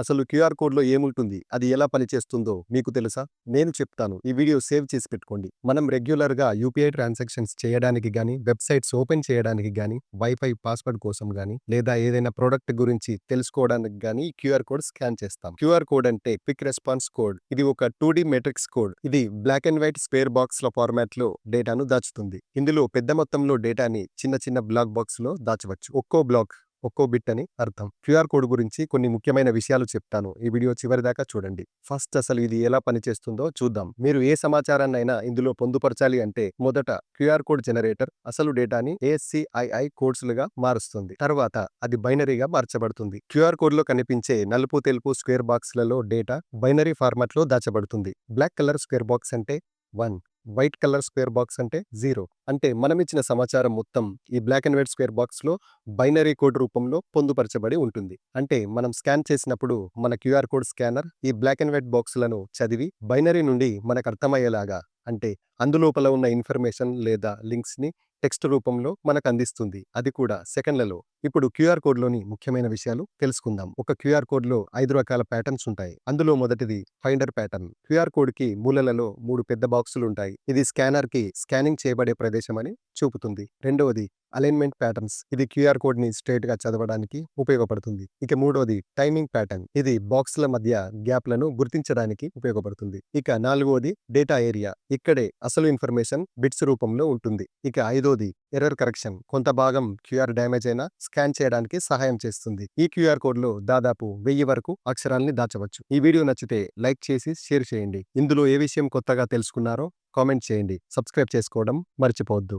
అసలు క్యూఆర్ కోడ్లో ఏముంటుంది? అది ఎలా పనిచేస్తుందో మీకు తెలుసా? నేను చెప్తాను. ఈ వీడియో సేవ్ చేసి పెట్టుకోండి. మనం రెగ్యులర్గా యూపీఐ ట్రాన్సాక్షన్స్ చేయడానికి గానీ వెబ్సైట్స్ ఓపెన్ చేయడానికి గానీ వైఫై పాస్వర్డ్ కోసం కానీ లేదా ఏదైనా ప్రోడక్ట్ గురించి తెలుసుకోవడానికి కానీ క్యూఆర్ కోడ్ స్కాన్ చేస్తాం. క్యూఆర్ కోడ్ అంటే క్విక్ రెస్పాన్స్ కోడ్. ఇది ఒక టూ మెట్రిక్స్ కోడ్. ఇది black and white square box ల ఫార్మాట్లో డేటాను దాచుతుంది. ఇందులో పెద్ద మొత్తంలో డేటాని చిన్న చిన్న బ్లాక్ బాక్స్లో దాచవచ్చు. ఒక్కో బ్లాక్ ఒక్కో బిట్ అని అర్థం. క్యూఆర్ కోడ్ గురించి కొన్ని ముఖ్యమైన విషయాలు చెప్తాను. ఈ వీడియో చివరిదాకా చూడండి. ఫస్ట్ అసలు ఇది ఎలా పనిచేస్తుందో చూద్దాం. మీరు ఏ సమాచారాన్నైనా ఇందులో పొందుపరచాలి అంటే మొదట క్యూఆర్ కోడ్ జనరేటర్ అసలు డేటాని ఏసీఐఐ కోడ్స్లుగా మారుస్తుంది. తర్వాత అది బైనరీగా మార్చబడుతుంది. క్యూఆర్ కోడ్లో కనిపించే నలుపు తెలుపు స్క్వేర్ బాక్స్లలో డేటా బైనరీ ఫార్మాట్లో దాచబడుతుంది. బ్లాక్ కలర్ స్క్వేర్ బాక్స్ అంటే one. White colour square box అంటే జీరో. అంటే మనం ఇచ్చిన సమాచారం మొత్తం ఈ బ్లాక్ అండ్ వైట్ స్క్వేర్ బాక్స్లో బైనరీ కోడ్ రూపంలో పొందుపరచబడి ఉంటుంది. అంటే మనం స్కాన్ చేసినప్పుడు మన క్యూఆర్ కోడ్ స్కానర్ ఈ బ్లాక్ అండ్ వైట్ బాక్స్లను చదివి బైనరీ నుండి మనకు అర్థమయ్యేలాగా అంటే అందులోపల ఉన్న ఇన్ఫర్మేషన్ లేదా లింక్స్ని టెక్స్ట్ రూపంలో మనకు అందిస్తుంది అది కూడా సెకండ్లలో. ఇప్పుడు క్యూఆర్ కోడ్లోని ముఖ్యమైన విషయాలు తెలుసుకుందాం. ఒక క్యూఆర్ కోడ్లో ఐదు రకాల ప్యాటర్న్స్ ఉంటాయి. అందులో మొదటిది ఫైండర్ ప్యాటర్న్. క్యూఆర్ కోడ్కి మూలలలో మూడు పెద్ద బాక్సులు ఉంటాయి. ఇది స్కానర్కి స్కానింగ్ చేయబడే ప్రదేశం అని చూపుతుంది. రెండవది అలైన్మెంట్ ప్యాటర్న్స్. ఇది క్యూఆర్ కోడ్ని స్ట్రైట్గా చదవడానికి ఉపయోగపడుతుంది. ఇక మూడవది టైమింగ్ ప్యాటర్న్. ఇది బాక్స్ల మధ్య గ్యాప్లను గుర్తించడానికి ఉపయోగపడుతుంది. ఇక నాలుగవది డేటా ఏరియా. ఇక్కడే అసలు ఇన్ఫర్మేషన్ బిట్స్ రూపంలో ఉంటుంది. ఇక ఐదోది ఎర్రర్ కరెక్షన్. కొంత భాగం క్యూఆర్ డ్యామేజ్ అయినా స్కాన్ చేయడానికి సహాయం చేస్తుంది. ఈ క్యూఆర్ కోడ్లో దాదాపు వెయ్యి వరకు అక్షరాల్ని దాచవచ్చు. ఈ వీడియో నచ్చితే లైక్ చేసి షేర్ చేయండి. ఇందులో ఏ విషయం కొత్తగా తెలుసుకున్నారో కామెంట్ చేయండి. సబ్స్క్రైబ్ చేసుకోవడం మర్చిపోవద్దు.